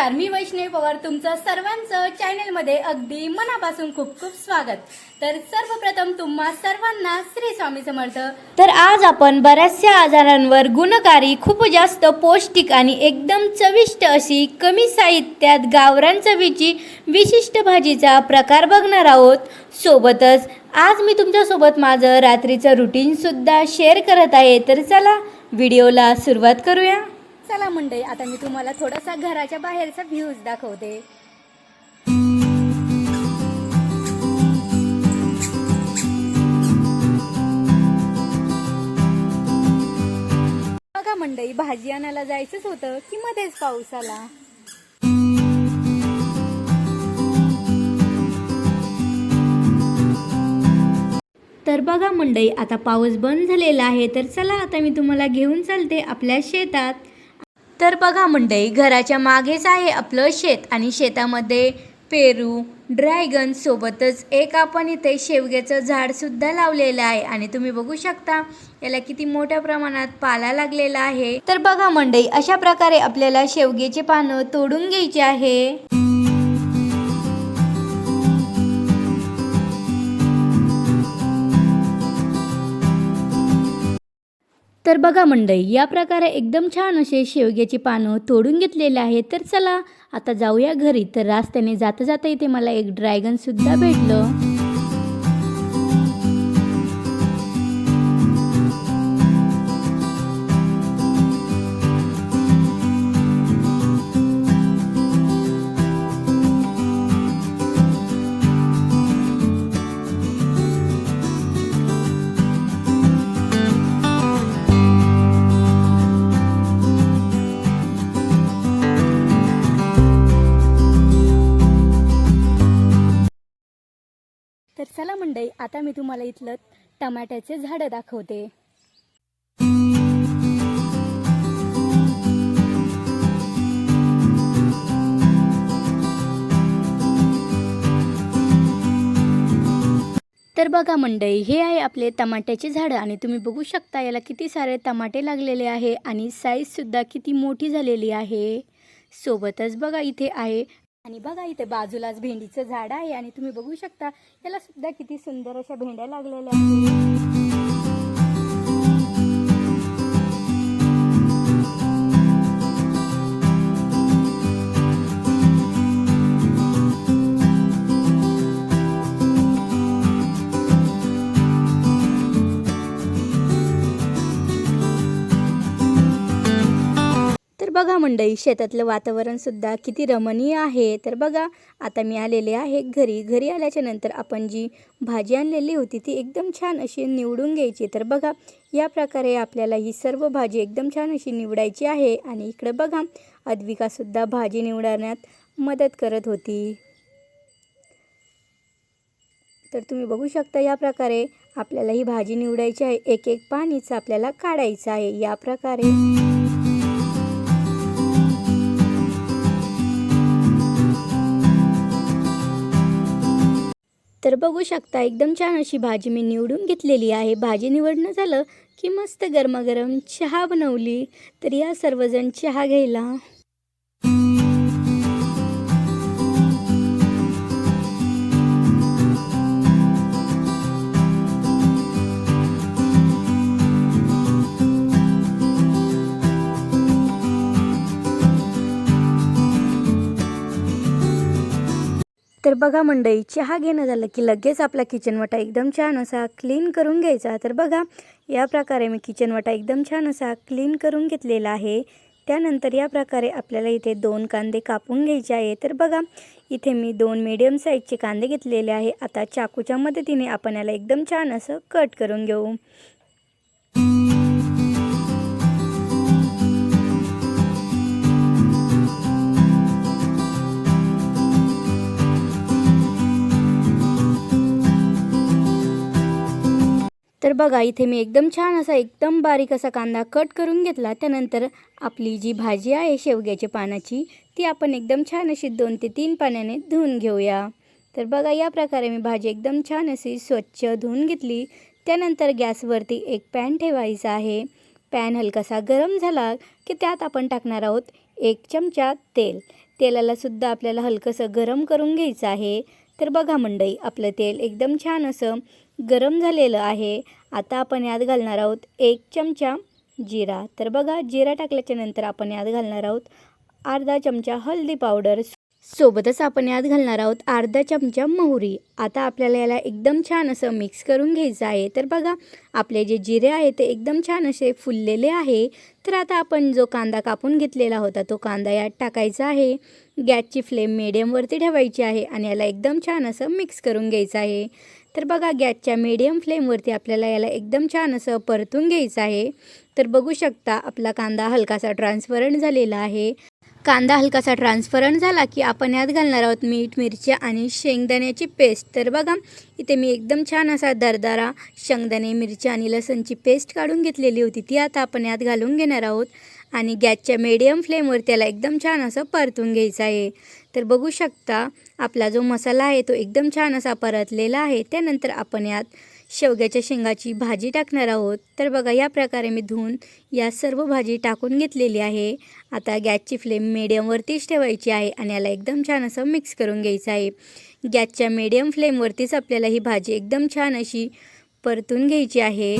नमस्कार मी वैष्णवी पवार. तुमचं सर्वांचं चॅनेलमध्ये अगदी मनापासून खूप खूप स्वागत. तर सर्वप्रथम तुम्हा सर्वांना श्री स्वामी समर्थ. तर आज आपण बऱ्याचशा आजारांवर गुणकारी खूप जास्त पौष्टिक आणि एकदम चविष्ट अशी कमी साहित्यात गावरान चवीची विशिष्ट भाजीचा प्रकार बघणार आहोत. सोबतच आज मी तुमच्यासोबत माझं रात्रीचं रुटीन सुद्धा शेअर करत आहे. तर चला व्हिडिओला सुरुवात करूया. चला मंडळी आता मी तुम्हाला थोडासा घराच्या बाहेरचा व्ह्यूज दाखवते. बघा मंडळी भाजी आणायला जायचंच होतं की मध्येच पाऊस आला तर बघा मंडई आता पाऊस बंद झालेला आहे तर चला आता मी तुम्हाला घेऊन चालते आपल्या शेतात. तर बघा मंडई घराच्या मागेच आहे आपलं शेत आणि शेतामध्ये पेरू ड्रॅगन सोबतच एक आपण इथे शेवग्याचं झाड सुद्धा लावलेलं आहे. आणि तुम्ही बघू शकता याला किती मोठ्या प्रमाणात पाला लागलेला आहे. तर बघा मंडई अशा प्रकारे आपल्याला शेवग्याचे पानं तोडून घ्यायचे आहे. तर बघा मंडई या प्रकारे एकदम छान असे शेवग्याची पानं तोडून घेतलेले आहे तर चला आता जाऊया घरी. तर रस्त्याने जाता जाता इथे मला एक ड्रॅगन सुद्धा भेटलं. मंडई आता मी तुम्हाला इथलं टमाट्याचे झाडं दाखवते. तर बघा मंडई हे आहे आपले टमाट्याचे झाडं आणि तुम्ही बघू शकता याला किती सारे टमाटे लागलेले आहे आणि साईजसुद्धा किती मोठी झालेली आहे. सोबतच बघा इथे आहे आणि बघा इथे बाजूलाच भेंडीचं झाड आहे आणि तुम्ही बघू शकता याला सुद्धा किती सुंदर अशा भेंड्या लागलेल्या आहेत. बघा मंडई शेतातलं वातावरण सुद्धा किती रमणीय आहे. तर बघा आता मी आलेले आहे घरी. घरी आल्याच्यानंतर आपण जी भाजी आणलेली होती ती एकदम छान अशी निवडून घ्यायची. तर बघा या प्रकारे आपल्याला ही सर्व भाजी एकदम छान अशी निवडायची आहे. आणि इकडे बघा अद्विकासुद्धा भाजी निवडण्यात मदत करत होती. तर तुम्ही बघू शकता या प्रकारे आपल्याला ही भाजी निवडायची आहे. एक एक पाणीच आपल्याला काढायचं आहे. या प्रकारे तर बघू शकता एकदम छान अशी भाजी मी निवडून घेतलेली आहे. भाजी निवडणं झालं की मस्त गरमागरम चहा बनवली. तर या सर्वजण चहा घ्यायला. तर बघा मंडई चहा घेणं झालं की लगेच आपला किचन वाटा एकदम छान असा क्लीन करून घ्यायचा. तर बघा या प्रकारे मी किचन वाटा एकदम छान असा क्लीन करून घेतलेला आहे. त्यानंतर या प्रकारे आपल्याला इथे दोन कांदे कापून घ्यायचे आहे तर बघा इथे मी दोन मीडियम साईजचे कांदे घेतलेले आहे. आता चाकूच्या मदतीने आपण याला एकदम छान असं कट करून घेऊ. तर बघा इथे मी एकदम छान असा एकदम बारीक असा कांदा कट करून घेतला. त्यानंतर आपली जी भाजी आहे शेवग्याच्या पानाची ती आपण एकदम छान अशी दोन ते तीन पाण्याने धुवून घेऊया. तर बघा या प्रकारे मी भाजी एकदम छान अशी स्वच्छ धुवून घेतली. त्यानंतर गॅसवरती एक पॅन ठेवायचा आहे. पॅन हलकासा गरम झाला की त्यात आपण टाकणार आहोत एक चमचा तेल. तेलालासुद्धा आपल्याला हलकंसं गरम करून घ्यायचं आहे. तर बघा मंडई आपलं तेल एकदम छान असं गरम झालेलं आहे. आता आपण यात घालणार आहोत एक चमचा जिरा. तर बघा जिरा टाकल्याच्या नंतर आपण यात घालणार आहोत अर्धा चमचा हळदी पावडर. सोबतच आपण यात घालणार आहोत अर्धा चमचा मोहरी. आता आपल्याला याला एकदम छान असं मिक्स करून घ्यायचं आहे. तर बघा आपले जे जिरे आहे ते एकदम छान असे फुललेले आहे. तर आता आपण जो कांदा कापून घेतलेला होता तो कांदा यात टाकायचा आहे. गॅसची फ्लेम मिडियमवरती ठेवायची आहे आणि याला एकदम छान असं मिक्स करून घ्यायचं आहे. तर बघा गॅसच्या मीडियम फ्लेमवरती आपल्याला याला एकदम छान असं परतून घ्यायचं आहे. तर बघू शकता आपला कांदा हलकासा ट्रान्सपरंट झालेला आहे. कांदा हलकासा ट्रान्सफरंट झाला की आपण यात घालणार आहोत मीठ मिरची आणि शेंगदाण्याची पेस्ट तर बघा इथे मी एकदम छान असा दरदारा शेंगदाणे मिरची आणि लसणची पेस्ट काढून घेतलेली होती. ती आता आपण यात घालून घेणार आहोत. आणि गॅसच्या मीडियम फ्लेमवर त्याला एकदम छान असं परतून घ्यायचं आहे. तर बघू शकता आपला जो मसाला आहे तो एकदम छान असा परतलेला आहे. त्यानंतर आपण यात शेवग्याच्या शेंगाची भाजी टाकणार आहोत. तर बघा या प्रकारे मी धुवून या सर्व भाजी टाकून घेतलेली आहे. आता गॅसची फ्लेम मीडियमवरतीच ठेवायची आहे आणि याला एकदम छान असं मिक्स करून घ्यायचं आहे. गॅसच्या मीडियम फ्लेमवरतीच आपल्याला ही भाजी एकदम छान अशी परतून घ्यायची आहे.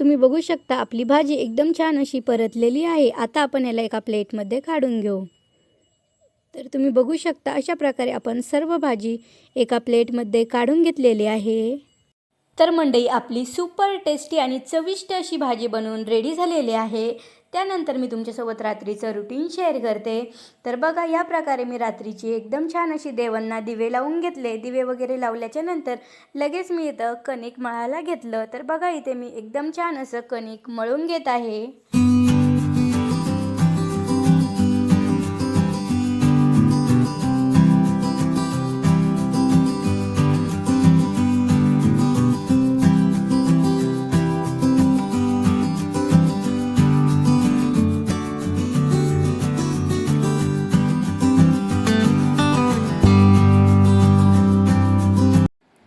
तुम्ही बघू शकता आपली भाजी एकदम छान अशी परतलेली आहे. आता आपण याला एका प्लेटमध्ये काढून घेऊ. तर तुम्ही बघू शकता अशा प्रकारे आपण सर्व भाजी एका प्लेटमध्ये काढून घेतलेली आहे. तर मंडई आपली सुपर टेस्टी आणि चविष्ट अशी भाजी बनवून रेडी झालेली आहे. त्यानंतर मी तुमच्यासोबत रात्रीचं रुटीन शेअर करते. तर बघा या प्रकारे मी रात्रीची एकदम छान अशी देवांना दिवे लावून घेतले. दिवे वगैरे लावल्याच्या नंतर लगेच मी इथं कणिक मळायला घेतलं. तर बघा इथे मी एकदम छान असं कणिक मळून घेत आहे.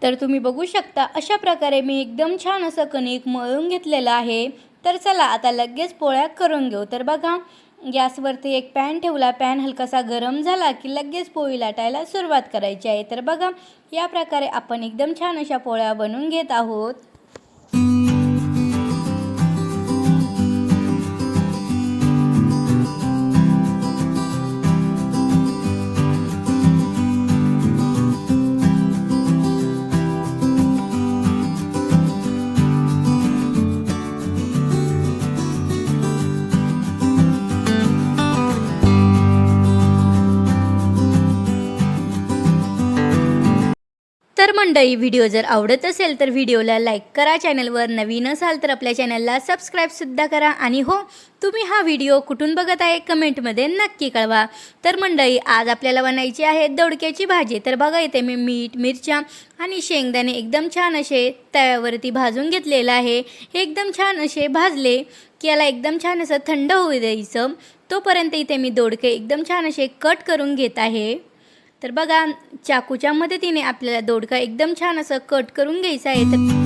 तर तुम्ही बघू शकता अशा प्रकारे मी एकदम छान असं कणिक मळून घेतलेलं आहे. तर चला आता लगेच पोळ्या करून घेऊ. तर बघा गॅसवरती एक पॅन ठेवला. पॅन हलकासा गरम झाला की लगेच पोळी लाटायला सुरुवात करायची आहे. तर बघा या प्रकारे आपण एकदम छान अशा पोळ्या बनवून घेत आहोत. मंडळी व्हिडिओ जर आवडत असेल तर व्हिडिओला लाईक करा. चॅनलवर नवीन असाल तर आपल्या चॅनलला सबस्क्राईबसुद्धा करा. आणि हो तुम्ही हा व्हिडिओ कुठून बघत आहे कमेंटमध्ये नक्की कळवा. तर मंडळी आज आपल्याला बनायची आहे दोडक्याची भाजी. तर बघा इथे मी मीठ मिरच्या आणि शेंगदाणे एकदम छान असे तव्यावरती भाजून घेतलेलं आहे. हे एकदम छान असे भाजले की याला एकदम छान असं थंड होऊ द्यायचं. तोपर्यंत इथे मी दोडके एकदम छान असे कट करून घेत आहे. तर बघा चाकूच्या मदतीने आपल्याला दोडका एकदम छान असं कट करून घ्यायचा आहे. तर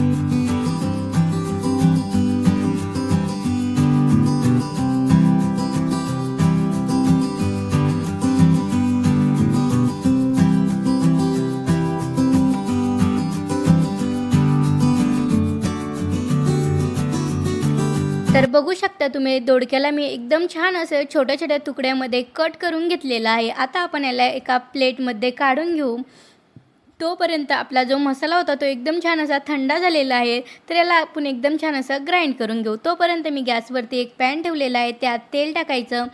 बघू शकता तुम्ही दोडक्याला मी एकदम छान असं छोट्या छोट्या तुकड्यामध्ये कट करून घेतलेला आहे. आता आपण याला एका प्लेटमध्ये काढून घेऊ. तोपर्यंत आपला जो मसाला होता तो एकदम छान असा थंड झालेला आहे. तर याला आपण एकदम छान असं ग्राइंड करून घेऊ. तोपर्यंत मी गॅसवरती एक पॅन ठेवलेला आहे. त्यात तेल टाकायचं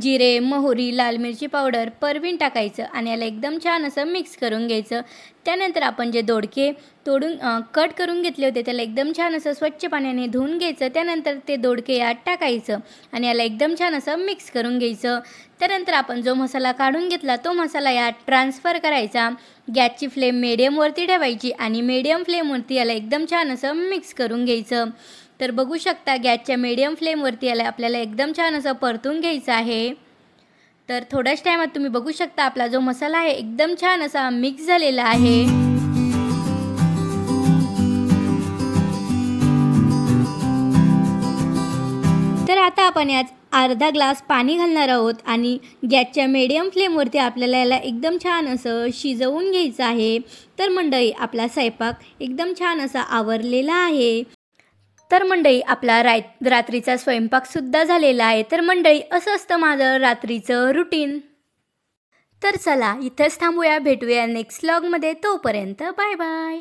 जिरे मोहरी लाल मिरची पावडर परवीन टाकायचं आणि याला एकदम छान असं मिक्स करून घ्यायचं. त्यानंतर आपण जे दोडके तोडून कट करून घेतले होते त्याला एकदम छान असं स्वच्छ पाण्याने धुवून घ्यायचं. त्यानंतर ते दोडके यात टाकायचं आणि याला एकदम छान असं मिक्स करून घ्यायचं. त्यानंतर आपण जो मसाला काढून घेतला तो मसाला यात ट्रान्सफर करायचा. गॅसची फ्लेम मिडियमवरती ठेवायची आणि मिडियम फ्लेमवरती याला एकदम छान असं मिक्स करून घ्यायचं. तर बघू शकता गॅसच्या मिडियम फ्लेमवरती याला आपल्याला एकदम छान असं परतून घ्यायचं आहे. तर थोड्याच टायमात तुम्ही बघू शकता आपला जो मसाला आहे एकदम छान असा मिक्स झालेला आहे. तर आता आपण यात अर्धा ग्लास पाणी घालणार आहोत आणि गॅसच्या मीडियम फ्लेमवरती आपल्याला याला एकदम छान असं शिजवून घ्यायचं आहे. तर मंडळी आपला स्वयंपाक एकदम छान असा आवरलेला आहे. तर मंडळी आपला राय रात्रीचा स्वयंपाकसुद्धा झालेला आहे. तर मंडळी असं असतं माझं रात्रीचं रुटीन तर चला इथंच थांबूया. भेटूया नेक्स्ट लॉगमध्ये तोपर्यंत बाय बाय